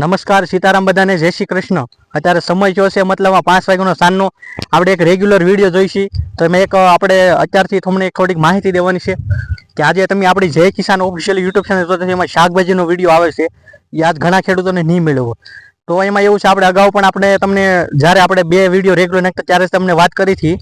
નમસ્કાર, સીતારામ બધાને, જય શ્રી કૃષ્ણ. અત્યારે સમય થયો છે, મતલબ પાંચ વાગ્યાનો સાંજનો. આપણે એક રેગ્યુલર વીડિયો જોઈશી. તો મેં એક, આપણે અત્યારથી તમને થોડીક માહિતી દેવાની છે કે આજે તમે આપણી જય કિસાન ઓફિશિયલ યુટ્યુબ ચેનલ જોતા છો એમાં શાકભાજીનો વીડિયો આવે છે. એ આજ ઘણા ખેડૂતોને નહીં મેળવો. તો એમાં એવું છે, આપણે અગાઉ પણ આપણે તમને, જ્યારે આપણે બે વીડિયો રેગ્યુલર નાખતા, ત્યારે તમને વાત કરી હતી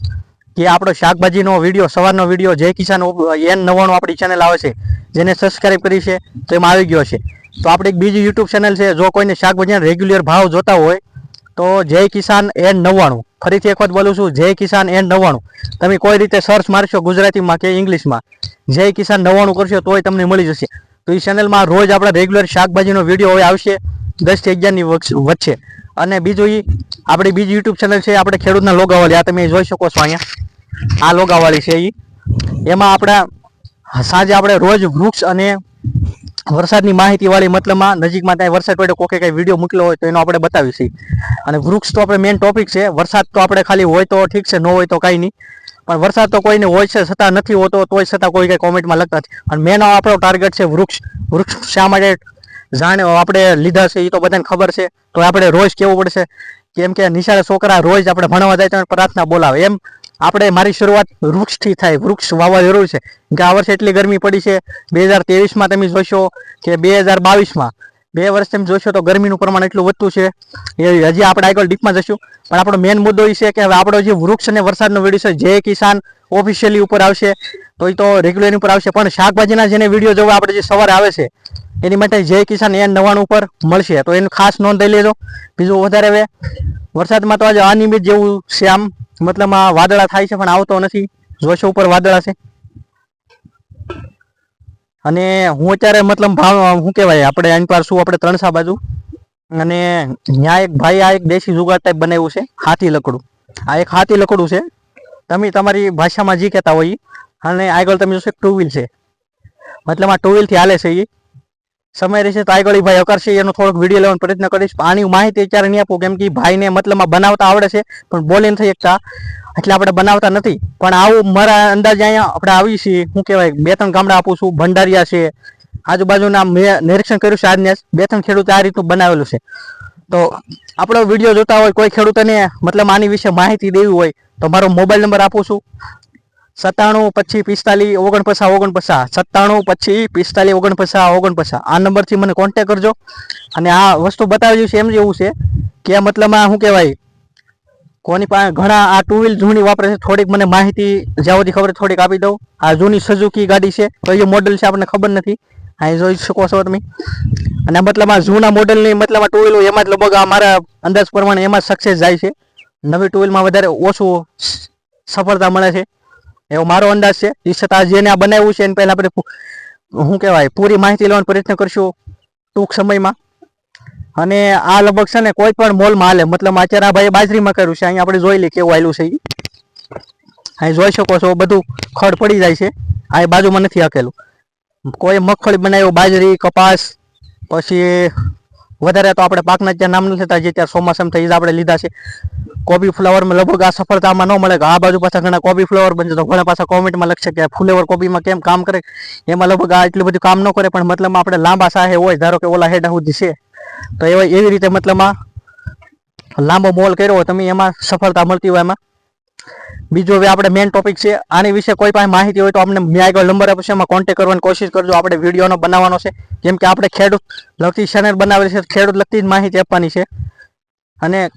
કે આપણો શાકભાજીનો વીડિયો સવારનો વીડિયો જય કિસાન, એન નવ્વાણું આપણી ચેનલ આવે છે. જેને સબસ્ક્રાઇબ કરી છે, તો એમાં આવી ગયો છે. તો આપણી એક બીજી યુટ્યુબ ચેનલ છે, જો કોઈને શાકભાજીના રેગ્યુલર ભાવ જોતા હોય, તો જય કિસાન એન નવ્વાણું. ફરીથી એક વખત બોલું છું, જય કિસાન એન નવ્વાણું. તમે કોઈ રીતે સર્ચ મારશો ગુજરાતીમાં કે ઇંગ્લિશમાં, જય કિસાન નવ્વાણું કરશો તોય તમને મળી જશે. તો એ ચેનલમાં રોજ આપણા રેગ્યુલર શાકભાજીનો વીડિયો હવે આવશે દસથી અગિયારની વચ્ચે. અને બીજું એ આપણી બીજી યુટ્યુબ ચેનલ છે, આપણે ખેડૂતના લોગાવાળી, આ તમે જોઈ શકો છો અહીંયા. આ લોગાવાળી છે એ એમાં આપણા, સાંજે આપણે રોજ વૃક્ષ અને વરસાદની માહિતી વાળી મતલબમાં નજીકમાં ત્યાં વરસાદ પડે કોકે કઈ વીડિયો મૂકેલો હોય તો એનો આપણે બતાવીશું અને વૃક્ષ તો આપણે મેઇન ટોપિક છે. વરસાદ તો આપણે ખાલી હોય તો ઠીક છે, ન હોય તો કાંઈ નહીં. પણ વરસાદ તો કોઈને હોય છે, છતાં નથી હોતો, તોય છતાં કોઈ કંઈ કોમેન્ટમાં લખતા નથી. અને મેન આપણો ટાર્ગેટ છે વૃક્ષ. વૃક્ષ શા માટે જાણે આપણે લીધા છે એ તો બધાને ખબર છે. તો આપણે રોજ કેવું પડશે? કેમ કે નિશાળે છોકરા રોજ આપણે ભણવા જાય તો પ્રાર્થના બોલાવે. એમ આપણે મારી શરૂઆત વૃક્ષથી થાય. વૃક્ષ વાવવા જરૂર છે. કે આ વર્ષે એટલી ગરમી પડી છે. બે હજાર તેવીસમાં તમે જોશો કે બે હજાર બાવીસમાં બે વર્ષ તમે જોશો તો ગરમીનું પ્રમાણ એટલું વધતું છે. એ હજી આપણે આગળ ડીપમાં જશું. પણ આપણો મેન મુદ્દો એ છે કે હવે આપણો જે વૃક્ષ અને વરસાદનો વીડિયો છે, જે કિસાન ઓફિશિયલી ઉપર આવશે તો એ તો રેગ્યુલર ઉપર આવશે. પણ શાકભાજીના જેને વીડિયો જોવા આપણે જે સવારે આવે છે, એની માટે જય કિસાન એન નવાણું ઉપર મળશે. તો એનું ખાસ નોંધ લઈ લેજો. બીજું વધારે હવે, વરસાદમાં તો આજે અનિયમિત જેવું છે આમ. મતલબ આ વાદળા થાય છે, પણ આવતો નથી. જોશો ઉપર વાદળા છે. અને હું અત્યારે મતલબ ભાવ શું કહેવાય, આપણે પર શું, આપણે ત્રણસા બાજુ. અને ત્યાં એક ભાઈ, આ એક દેશી જુગાડ ટાઈપ બનાવ્યું છે, હાથી લકડું. આ એક હાથી લકડું છે. તમે તમારી ભાષામાં જે કહેતા હોય. અને આગળ તમે જોશો ટુ વ્હીલ છે. મતલબ આ ટુ વ્હીલથી હાલે છે એ સમય રહેશે તો ભાઈ કરશે એનો થોડોક વીડિયો લેવાનો પ્રયત્ન કરીશ. આની માહિતી અત્યારે નહીં આપું, કેમ કે ભાઈને મતલબ બનાવતા આવડે છે, પણ બોલી નથી શકતા એટલે આપણે બનાવતા નથી. પણ આવું મારા અંદાજે અહીંયા આપણે આવી છીએ, શું કહેવાય, બે ત્રણ ગામડા આપું છું, ભંડારિયા છે, આજુબાજુના મેં નિરીક્ષણ કર્યું છે આજને બે ત્રણ ખેડૂતો આ રીતનું બનાવેલું છે. તો આપણો વીડિયો જોતા હોય, કોઈ ખેડૂતોને મતલબ આની વિશે માહિતી દેવી હોય, તો મારો મોબાઈલ નંબર આપું છું. સત્તાણું પછી પિસ્તાલીસ, ઓગણપચાસ ઓગણપચાસ, સત્તાણું પછી પિસ્તાલીસ, ઓગણપચાસ ઓગણપચાસ. આ નંબરથી મને કોન્ટેક કરજો. અને આ વસ્તુ બતાવી છે, એમ જેવું છે કે મતલબમાં શું કહેવાય? કોની પાસે ઘણા આ ટુ વ્હીલ જૂની વાપરે છે, થોડીક મને માહિતી જ્યાં ખબર થોડીક આપી દઉં. આ જૂની સઝુકી ગાડી છે, તો એ મોડલ છે, આપણને ખબર નથી. અહીં જોઈ શકો છો તમે. અને મતલબ આ જૂના મોડલની મતલબ આ ટુ વ્હીલ એમાં જ લગભગ અમારા મારા અંદાજ પ્રમાણે એમાં સક્સેસ જાય છે. નવી ટુ વ્હીલમાં વધારે ઓછું સફળતા મળે છે. એવો મારો અંદાજ છે. એ છતાં જેને આ બનાવ્યું છે એને પહેલા આપણે શું કહેવાય, પૂરી માહિતી લેવાનો પ્રયત્ન કરશું ટૂંક સમયમાં. અને આ લગભગ છે ને કોઈ પણ મોલમાં હાલે. મતલબ અત્યારે આ ભાઈ બાજરીમાં કર્યું છે. અહીંયા આપણે જોઈ લઈએ કેવું આવેલું છે એ અહીં જોઈ શકો છો, બધું ખડ પડી જાય છે. આ બાજુમાં નથી આકેલું કોઈ મગફળી બનાવ્યું, બાજરી, કપાસ, પછી વધારે તો આપણે પાકના ત્યાં નામ નથી થતા જે ત્યાં ચોમાસામાં થઈ આપણે લીધા છે. કોબી ફ્લાવરમાં લગભગ આ સફળતામાં ન મળે, કે આ બાજુ પાછા ઘણા કોબી ફ્લાવર બનશે, તો ઘણા પાછા કોમેન્ટમાં લખશે કે ફ્લેવર કોબીમાં કેમ કામ કરે? એમાં લગભગ આ એટલું બધું કામ ન કરે, પણ મતલબ આપણે લાંબા સાહે હોય, ધારો કે ઓલા હેડા સુધી છે. તો એવા એવી રીતે મતલબમાં લાંબો મોલ કર્યો હોય તમે એમાં સફળતા મળતી હોય એમાં. બીજું હવે આપણે મેઇન ટોપિક છે. આની વિશે કોઈ પાસે માહિતી હોય તો અમને મેં આગળ નંબર આપશે એમાં કોન્ટેક કરવાની કોશિશ કરજો. આપણે વિડીયોનો બનાવવાનો છે. કેમ કે આપણે ખેડૂત લગતી ચેનલ બનાવેલી છે, ખેડૂત લગતી જ માહિતી આપવાની છે. અને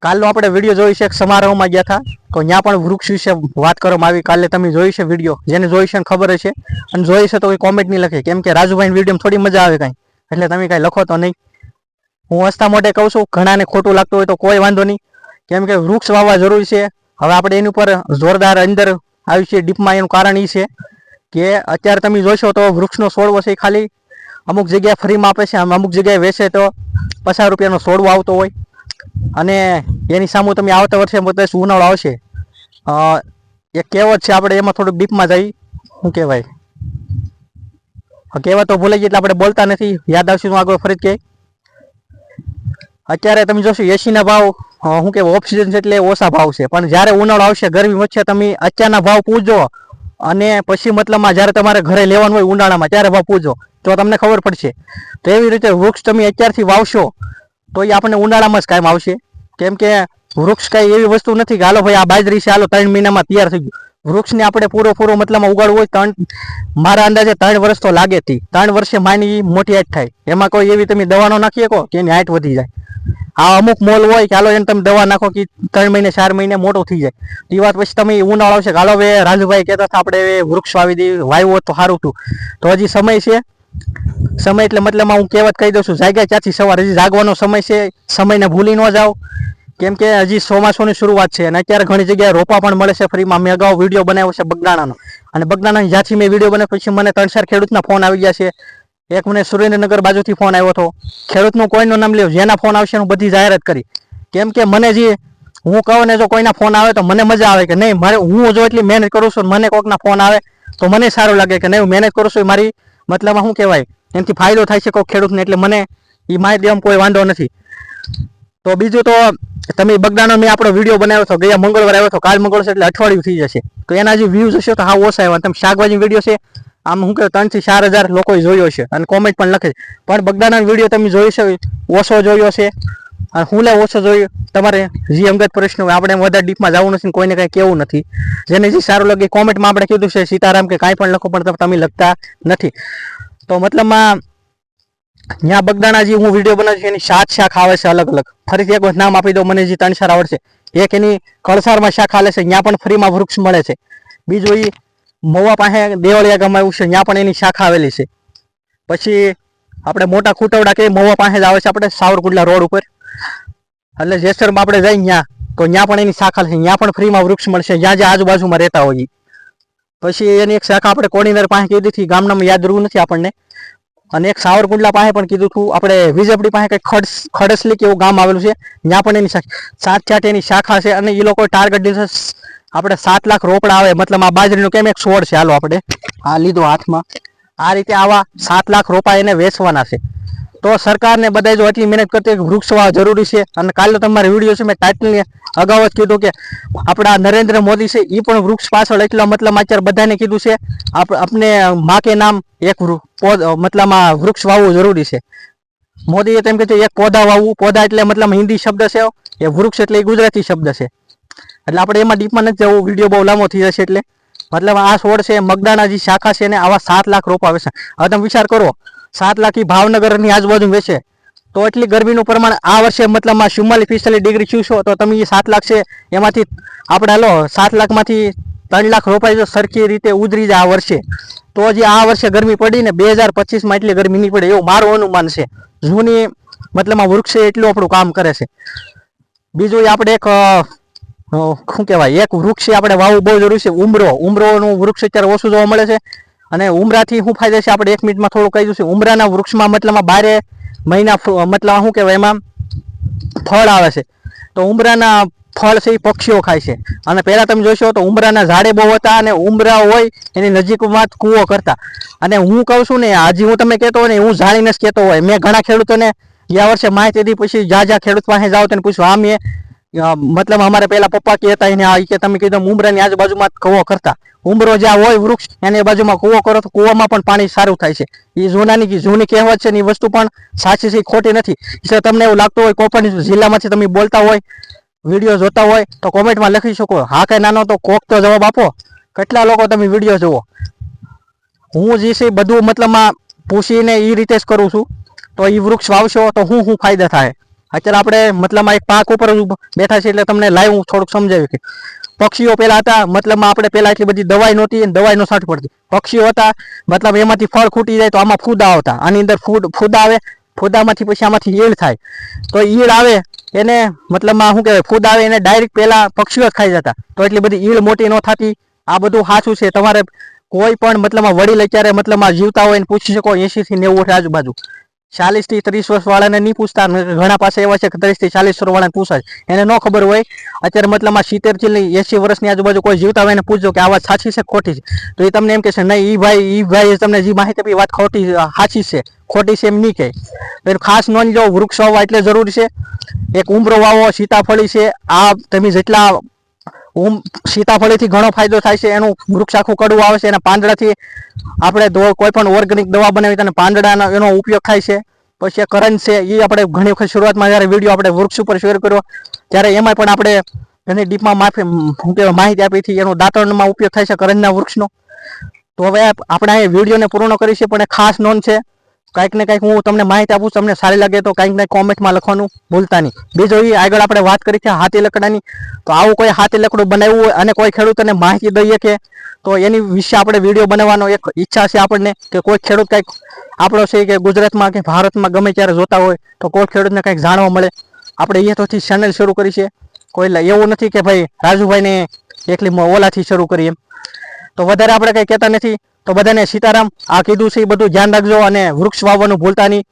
કાલનો આપણે વીડિયો જોઈ છે સમારોહમાં ગયા હતા. તો ત્યાં પણ વૃક્ષ વિશે વાત કરવામાં આવી. કાલે તમે જોઈ છે વીડિયો. જેને જોઈ છે ખબર હશે. અને જોઈ છે તો કોઈ કોમેન્ટ નહીં લખે. કેમ કે રાજુભાઈ વીડિયો થોડી મજા આવે કાંઈ. એટલે તમે કાંઈ લખો તો નહીં. હું હસતા મોઢે કહું છું, ઘણાને ખોટું લાગતું હોય તો કોઈ વાંધો નહીં. કેમ કે વૃક્ષ વાવવા જરૂરી છે. હવે આપણે એની ઉપર જોરદાર અંદર આવી છે ડીપમાં એનું કારણ એ છે કે અત્યારે તમે જોશો તો વૃક્ષનો છોડવો છે એ ખાલી. અમુક જગ્યાએ ફ્રીમાં આપે છે અમુક જગ્યાએ વેચે તો પચાસ રૂપિયાનો છોડવો આવતો હોય. અને એની સામે તમે આવતા વર્ષે બધા ઉનાળો આવશે. એ કહેવત છે આપણે એમાં થોડુંક ડીપમાં જઈ. શું કહેવાય? કહેવત તો ભૂલાઈ ગઈ એટલે આપણે બોલતા નથી. યાદ આવશે હું આગળ ફરી કહે અત્યારે તમે જોશો એસીના ભાવ શું કે ઓફ સિઝન છે એટલે ઓછા ભાવ છે. પણ જ્યારે ઉનાળો આવશે, ગરમી વચ્ચે તમે અત્યારના ભાવ પૂજો અને પછી મતલબમાં જ્યારે તમારે ઘરે લેવાનું હોય ઉનાળામાં, ત્યારે ભાવ પૂજો તો તમને ખબર પડશે. તો એવી રીતે વૃક્ષ તમે અત્યારથી વાવશો, તો એ આપણને ઉનાળામાં જ કાયમ આવશે. કેમ કે વૃક્ષ કાંઈ એવી વસ્તુ નથી કે, હાલો ભાઈ, આ બાજરી છે, હાલો, ત્રણ મહિનામાં તૈયાર થઈ ગયું. વૃક્ષને આપણે પૂરો પૂરો મતલબમાં ઉગાડવું હોય, ત્રણ, મારા અંદાજે ત્રણ વર્ષ તો લાગે ત્રણ વર્ષે માની મોટી હાઈટ થાય. એમાં કોઈ એવી તમે દવાનો નાખી શકો કે એની હાઈટ વધી જાય. આ અમુક મોલ હોય કે હાલો એને તમે દવા નાખો કે ત્રણ મહિને, ચાર મહિને મોટો થઈ જાય. એ વાત પછી તમે ઉનાળો આવશે હાલો હવે રાજુભાઈ કહેતા હતા, આપણે વૃક્ષ વાવી દઈએ વાવ્યું તો સારું હતું. તો હજી સમય છે. સમય એટલે મતલબમાં હું કહેવત કહી દઉં છું, જાગ્યા ત્યાંથી સવાર. હજી જાગવાનો સમય છે, સમયને ભૂલી ન જાઓ. કેમ કે હજી ચોમાસુની શરૂઆત છે અને અત્યારે ઘણી જગ્યાએ રોપા પણ મળે છે ફ્રીમાં. મેં અગાઉ વીડિયો બનાવ્યો છે બગદાણાનો. અને બગદાણાની જ્યાંથી મેં વીડિયો બનાવ્યો, પછી મને ત્રણ ચાર ખેડૂતના ફોન આવી ગયા છે. એક મને સુરેન્દ્રનગર બાજુથી ફોન આવ્યો હતો. ખેડૂતનું કોઈનું નામ લેવું, જેના ફોન આવશે હું બધી જાહેરાત કરી. કેમ કે મને જે, હું કહું ને જો કોઈના ફોન આવે તો મને મજા આવે કે નહીં, મારે હું જો એટલી મહેનત કરું છું મને કોઈકના ફોન આવે તો મને સારું લાગે કે નહીં, હું મહેનત કરું છું મારી મતલબમાં શું કહેવાય, એનાથી ફાયદો થાય છે કોઈ ખેડૂતને એટલે મને એ માહિતી દેવામાં કોઈ વાંધો નથી. તો બીજું તો, તમે બગદાનો મેં આપણો વીડિયો બનાવ્યો હતો, ગયા મંગળવારે આવ્યો હતો, કાલ મંગળવાર એટલે અઠવાડિયું થઈ જશે. તો એના જે વ્યૂઝ હશે તો હા ઓછા આવ્યા, તમે શાકભાજી વીડિયો છે આમ શું કે ત્રણથી ચાર હજાર લોકોએ જોયો છે અને કોમેન્ટ પણ લખે પણ બગદાના વીડિયો તમે જોઈ છે ઓછો જોયો છે. અને હું લે ઓછો જોયો, તમારે જે અંગત પ્રશ્ન હોય, આપણે વધારે ડીપમાં જવું નથી કોઈને કાંઈ કેવું નથી. જેને જે સારું લાગે કોમેન્ટમાં આપણે કીધું છે, સીતારામ કે કાંઈ પણ લખો, પણ તમે લખતા નથી. તો મતલબમાં ત્યાં બગદાણા હું વીડિયો બનાવું છું, એની સાત શાખ આવે છે અલગ અલગ. ફરીથી એક નામ આપી દો, મને જે ત્રણ ચાર આવડશે. એક એની કળસારમાં શાખ આવે છે ત્યાં પણ ફ્રીમાં વૃક્ષ મળે છે. બીજું એ મવા પાસે દેવળિયા ગામ આવ્યું છે, ત્યાં પણ એની શાખા આવેલી છે. પછી આપણે મોટા ખૂટવડા કે મવા પાસે જ આવે છે આપણે સાવરકુંડલા રોડ ઉપર. એટલે જેસરમાં આપણે જઈએ ત્યાં, તો ત્યાં પણ એની શાખા છે, ત્યાં પણ ફ્રીમાં વૃક્ષ મળશે, જ્યાં જે આજુબાજુમાં રહેતા હોય. પછી એની એક શાખા આપણે કોડીનર પાસે કીધી હતી, ગામનામાં યાદ રહ્યું નથી આપણને. અને એક સાવરકુંડલા પાસે પણ કીધું હતું, આપણે વિજયપડી પાસે કંઈક ખડસ, ખડસલી કે એવું ગામ આવેલું છે, ત્યાં પણ એની સાત ચાટ એની શાખા છે, અને એ લોકો ટાર્ગેટ છે આપણે સાત લાખ રોપડા આવે, મતલબ આ બાજરીનું કેમ એક છોડ છે? હાલો આપણે. આ લીધો હાથમાં. આ રીતે આવા સાત લાખ રોપા એને વેચવાના છે. તો સરકારને બધા જો આટલી મહેનત કરતી વૃક્ષ વાવવા જરૂરી છે, અને કાલે તમારા વીડિયો છે, મેં ટાઇટલને અગાઉ જ કીધું કે આપણા નરેન્દ્ર મોદી છે એ પણ વૃક્ષ પાછળ એટલા મતલબ અત્યારે બધાને કીધું છે આપણે મા કે નામ એક મતલબમાં વૃક્ષ વાવવું જરૂરી છે. મોદીએ તેમ કીધું, એક પૌધા વાવવું પૌધા એટલે મતલબ હિન્દી શબ્દ છે, એ વૃક્ષ એટલે એ ગુજરાતી શબ્દ છે. એટલે આપણે એમાં ડીપમાં નથી જવું વીડિયો બહુ લાંબો થઈ જશે એટલે. મતલબ આ છોડ છે મગદાના જે શાખા છે ને આવા સાત લાખ રોપા છે હવે તમે વિચાર કરો, સાત લાખ એ ભાવનગરની આજુબાજુ વેચે. તો એટલી ગરમીનું પ્રમાણ આ વર્ષે મતલબમાં ચુમ્માલીસ, પિસ્તાલીસ ડિગ્રી છૂશો તો તમે સાત લાખ છે, એમાંથી આપણે હાલો, સાત લાખમાંથી ત્રણ લાખ રોપાઈ જો સરખી રીતે ઉધરી જાય આ વર્ષે. તો હજી આ વર્ષે ગરમી પડી ને બે હજાર પચીસમાં એટલી ગરમી નહીં પડે, એવું મારું અનુમાન છે. જૂની મતલબમાં વૃક્ષે એટલું આપણું કામ કરે છે. બીજું આપણે એક શું કહેવાય? એક વૃક્ષ આપણે વાવવું બહુ જરૂરી છે. ઉમરો. ઉમરોનું વૃક્ષ અત્યારે ઓછું જોવા મળે છે. અને ઉમરાથી શું ફાયદા છે? આપણે એક મિનિટમાં થોડું કહી દઉં ઉમરાના વૃક્ષમાં મતલબમાં બારે મહિના મતલબ શું કહેવાય એમાં? ફળ આવે છે. તો ઉમરાના ફળ છે એ પક્ષીઓ ખાય છે. અને પહેલાં તમે જોશો તો ઉમરાના ઝાડે બહુ હતા અને ઉમરા હોય એની નજીકમાં કૂવો કરતા. અને હું કહું છું ને, આજે હું તમે કહેતો હોય ને, હું જાણીને જ કહેતો હોય. મેં ઘણા ખેડૂતોને ગયા વર્ષે માહિતી દીધી પછી જ્યાં જ્યાં ખેડૂત પાસે જાઓ તેને પૂછ્યું આ મેં મતલબ અમારે પેલા પપ્પા કહેતા એને આ કે તમે કીધું ઉમરાની આજુબાજુમાં કૂવો કરતા. ઉમરો જ્યાં હોય વૃક્ષ, એની બાજુમાં કૂવો કરો તો કૂવામાં પણ પાણી સારું થાય છે. એ જૂનાની જૂની કહેવત છે ને એ વસ્તુ પણ સાચી છે ખોટી નથી. એટલે તમને એવું લાગતું હોય કોઈ પણ જિલ્લામાંથી તમે બોલતા હોય, વીડિયો જોતા હોય, તો કોમેન્ટમાં લખી શકો. હા કે નાનો તો કોક તો જવાબ આપો. કેટલા લોકો તમે વીડિયો જુઓ. હું જે છે, બધું મતલબમાં પૂછીને એ રીતે જ કરું છું. તો એ વૃક્ષ વાવશો તો હું શું ફાયદા થાય? અત્યારે આપણે મતલબમાં એક પાક ઉપર બેઠા છે એટલે તમને લાઈવ હું થોડુંક સમજાવ્યું કે પક્ષીઓ પહેલાં હતા, મતલબમાં આપણે પહેલાં એટલી બધી દવાઈ નહોતી અને દવાઈ ન સાઠ પડતી. પક્ષીઓ હતા, મતલબ એમાંથી ફળ ખૂટી જાય તો આમાં ફૂદા આવતા. આની અંદર ફૂડ ફૂદા આવે, ફૂદામાંથી પછી આમાંથી ઈળ થાય. તો ઈળ આવે, એને મતલબમાં શું કહેવાય, ફૂદ આવે, એને ડાયરેક્ટ પહેલાં પક્ષીઓ જ ખાઈ જતા. તો એટલી બધી ઈળ મોટી ન થતી. આ બધું સાચું છે. તમારે કોઈ પણ મતલબમાં વડીલ અત્યારે મતલબમાં જીવતા હોય પૂછી શકો એસી થી નેવું વર્ષ આજુબાજુ. ચાલીસથી ત્રીસ વર્ષ વાળાને નહીં પૂછતા. ઘણા પાસે એવા છે કે ત્રીસથી ચાલીસ વર્ષ વાળાને પૂછાય. એને ન ખબર હોય. અત્યારે મતલબમાં સિત્તેરથી એસી વર્ષની આજુબાજુ કોઈ જીવતા હોય એને પૂછજો કે આ વાત સાચી છે ખોટી છે. તો એ તમને એમ કહેશે નહીં, ઈ ભાઈ ઈ ભાઈ તમને જે માહિતી આપી વાત ખોટી સાચી છે. ખોટી છે એમ નહીં કહે. પેલું ખાસ નોંધ લો, વૃક્ષ વાવવા એટલે જરૂરી છે. એક ઉમરો વાવો, સીતાફળી છે. આ તમે જેટલા ઓમ સીતાફળીથી ઘણો ફાયદો થાય છે, એનું વૃક્ષ આખું કડવું આવે છે, એના પાંદડાથી આપણે કોઈ પણ ઓર્ગેનિક દવા બનાવી એના પાંદડાનો એનો ઉપયોગ થાય છે. પછી આ કરંજ છે એ આપણે ઘણી વખત શરૂઆતમાં જ્યારે વીડિયો આપણે વૃક્ષ ઉપર શેર કર્યો, ત્યારે એમાં પણ આપણે એની ડીપમાં માફી શું કહેવાય, માહિતી આપી હતી, એનો દાંતણમાં ઉપયોગ થાય છે કરંજના વૃક્ષનો. તો હવે આપણે એ વિડીયોને પૂર્ણ કરીશું, પણ એ ખાસ નોંધ છે કાંઈક ને કાંઈક હું તમને માહિતી આપું, તમને સારી લાગે તો કંઈક ને કોમેન્ટમાં લખવાનું ભૂલતા નહીં. બીજો એ આગળ આપણે વાત કરી છે હાથી લકડાની. તો આવું કોઈ હાથી લકડું બનાવ્યું હોય અને કોઈ ખેડૂતને માહિતી દઈએ કે, તો એની વિશે આપણે વીડિયો બનાવવાનો એક ઈચ્છા છે આપણને કે કોઈ ખેડૂત કંઈક આપણો છે કે ગુજરાતમાં કે ભારતમાં ગમે ત્યારે જોતા હોય, તો કોઈ ખેડૂતને કંઈક જાણવા મળે. આપણે તોથી ચેનલ શરૂ કરી છે. કોઈ એવું નથી કે ભાઈ રાજુભાઈને એકલી ઓલાથી શરૂ કરી એમ. તો વધારે આપણે કંઈ કહેતા નથી. તો બધાને સીતારામ, આ કીધું છે, એ બધું ધ્યાન રાખજો અને વૃક્ષ વાવવાનું ભૂલતા નહીં.